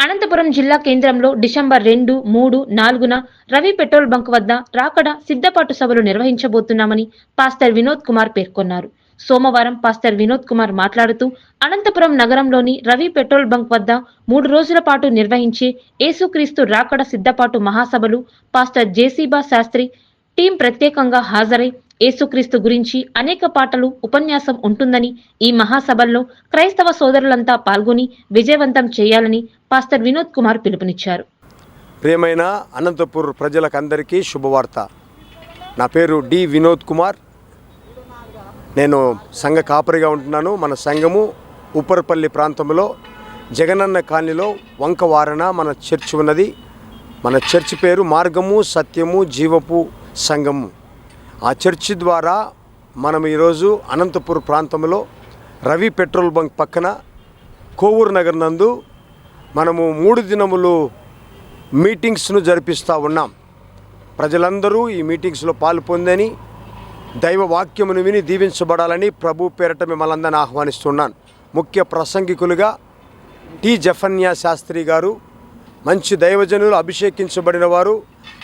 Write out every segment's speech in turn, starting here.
అనంతపురం జిల్లా కేంద్రంలో డిసెంబర్ రెండు మూడు నాలుగున రవి పెట్రోల్ బంక్ వద్ద రాకడ సిద్ధపాటు సభలు నిర్వహించబోతున్నామని పాస్టర్ వినోద్ కుమార్ పేర్కొన్నారు. సోమవారం పాస్టర్ వినోద్ కుమార్ మాట్లాడుతూ అనంతపురం నగరంలోని రవి పెట్రోల్ బంక్ వద్ద మూడు రోజుల పాటు నిర్వహించే యేసుక్రీస్తు రాకడ సిద్ధపాటు మహాసభలు పాస్టర్ జేసీబా శాస్త్రి టీం ప్రత్యేకంగా హాజరై యేసుక్రీస్తు గురించి అనేక పాటలు ఉపన్యాసం ఉంటుందని ఈ మహాసభల్లో క్రైస్తవ సోదరులంతా పాల్గొని విజయవంతం చేయాలని పాస్టర్ వినోద్ కుమార్ పిలుపునిచ్చారు. ప్రియమైన అనంతపూర్ ప్రజలకందరికీ శుభవార్త. నా పేరు డి వినోద్ కుమార్. నేను సంఘ కాపరిగా ఉంటున్నాను. మన సంఘము ఉప్పరపల్లి ప్రాంతంలో జగనన్న కాలనీలో వంకవారణ మన చర్చ్ ఉన్నది. మన చర్చ్ పేరు మార్గము సత్యము జీవపు సంఘము. ఆ చర్చి ద్వారా మనం ఈరోజు అనంతపూర్ ప్రాంతంలో రవి పెట్రోల్ బంక్ పక్కన కోవూరు నగర్ నందు మనము మూడు దినములు మీటింగ్స్ను జరిపిస్తూ ఉన్నాం. ప్రజలందరూ ఈ మీటింగ్స్లో పాలు పొందని దైవ వాక్యమును విని దీవించబడాలని ప్రభు పేరట మిమ్మల్ని అందరిని ఆహ్వానిస్తున్నాను. ముఖ్య ప్రసంగికులుగా టి జఫన్యా శాస్త్రి గారు మంచి దైవజనులు అభిషేకించబడిన వారు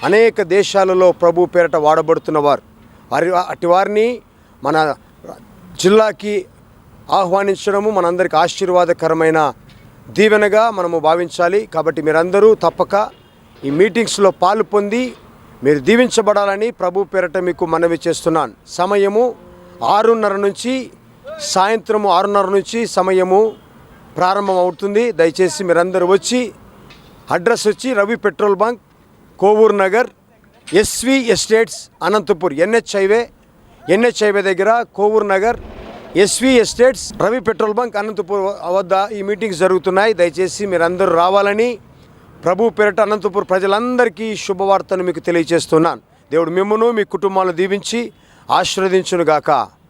అనేక దేశాలలో ప్రభు పేరట వాడబడుతున్నవారు వారి. అటు వారిని మన జిల్లాకి ఆహ్వానించడము మనందరికి ఆశీర్వాదకరమైన దీవెనగా మనము భావించాలి. కాబట్టి మీరందరూ తప్పక ఈ మీటింగ్స్లో పాలు పొంది మీరు దీవించబడాలని ప్రభు పేరట మీకు మనవి చేస్తున్నాను. సమయము ఆరున్నర నుంచి సాయంత్రము ఆరున్నర నుంచి సమయము ప్రారంభం అవుతుంది దయచేసి మీరందరూ వచ్చి అడ్రస్ వచ్చి Ravi petrol bunk Kovur Nagar SV estates Anantapur NH highway NH highway దగ్గర Kovur Nagar SV estates Ravi petrol bunk Anantapur వద్ద ఈ మీటింగ్స్ జరుగుతున్నాయి. దయచేసి మీరందరూ రావాలని ప్రభు పేరట అనంతపూర్ ప్రజలందరికీ శుభవార్తను మీకు తెలియజేస్తున్నాను. దేవుడు మిమ్మను మీ కుటుంబాలను దీవించి ఆశీర్వదించునుగాక.